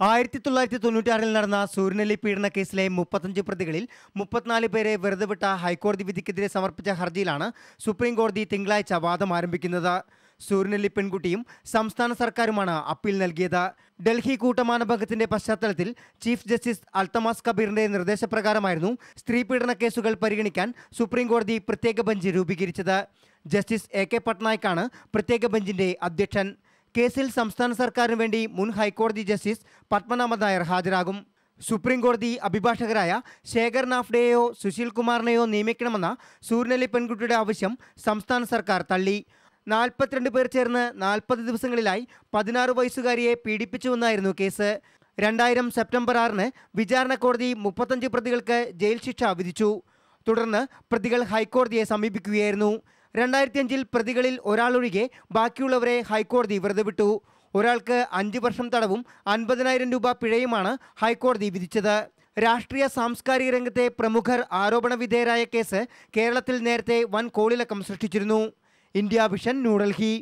ആയിരത്തി തൊള്ളായിരത്തി തൊണ്ണൂറ്റാറിൽ നടന്ന സൂര്യനെല്ലി പീഡന കേസിലെ മുപ്പത്തഞ്ച് പ്രതികളിൽ മുപ്പത്തിനാല് പേരെ വെറുതെ വിട്ട ഹൈക്കോടതി വിധിക്കെതിരെ സമർപ്പിച്ച ഹർജിയിലാണ് സുപ്രീം കോടതി തിങ്കളാഴ്ച വാദം ആരംഭിക്കുന്നത്. സൂര്യനെല്ലി പെൺകുട്ടിയും സംസ്ഥാന സർക്കാരുമാണ് അപ്പീൽ നൽകിയത്. ഡൽഹി കൂട്ടമാനഭംഗത്തിന്റെ പശ്ചാത്തലത്തിൽ ചീഫ് ജസ്റ്റിസ് അൽത്തമാസ് കബീറിന്റെ നിർദ്ദേശപ്രകാരമായിരുന്നു സ്ത്രീ പീഡന കേസുകൾ പരിഗണിക്കാൻ സുപ്രീം കോടതി പ്രത്യേക ബെഞ്ച് രൂപീകരിച്ചത്. ജസ്റ്റിസ് എ കെ പട്നായിക്കാണ് പ്രത്യേക ബെഞ്ചിന്റെ അധ്യക്ഷൻ. കേസിൽ സംസ്ഥാന സർക്കാരിന് വേണ്ടി മുൻ ഹൈക്കോടതി ജസ്റ്റിസ് പത്മനാഭ നായർ ഹാജരാകും. സുപ്രീം കോടതി അഭിഭാഷകരായ ശേഖർ നാഫ്ഡെയോ സുശീൽ കുമാറിനെയോ നിയമിക്കണമെന്ന സൂര്യനെല്ലി പെൺകുട്ടിയുടെ ആവശ്യം സംസ്ഥാന സർക്കാർ തള്ളി. നാൽപ്പത്തിരണ്ട് പേർ ചേർന്ന് നാൽപ്പത് ദിവസങ്ങളിലായി പതിനാറ് വയസ്സുകാരിയെ പീഡിപ്പിച്ചുവെന്നായിരുന്നു കേസ്. രണ്ടായിരം സെപ്റ്റംബർ ആറിന് വിചാരണ കോടതി മുപ്പത്തഞ്ച് പ്രതികൾക്ക് ജയിൽ ശിക്ഷ വിധിച്ചു. തുടർന്ന് പ്രതികൾ ഹൈക്കോടതിയെ സമീപിക്കുകയായിരുന്നു. രണ്ടായിരത്തി അഞ്ചിൽ പ്രതികളിൽ ഒരാളൊഴികെ ബാക്കിയുള്ളവരെ ഹൈക്കോടതി വെറുതെ വിട്ടു. ഒരാൾക്ക് അഞ്ച് വർഷം തടവും അൻപതിനായിരം രൂപ പിഴയുമാണ് ഹൈക്കോടതി വിധിച്ചത്. രാഷ്ട്രീയ സാംസ്കാരിക രംഗത്തെ പ്രമുഖർ ആരോപണ വിധേയരായ കേസ് കേരളത്തിൽ നേരത്തെ വൻ കോളിളക്കം സൃഷ്ടിച്ചിരുന്നു. India vision New Delhi.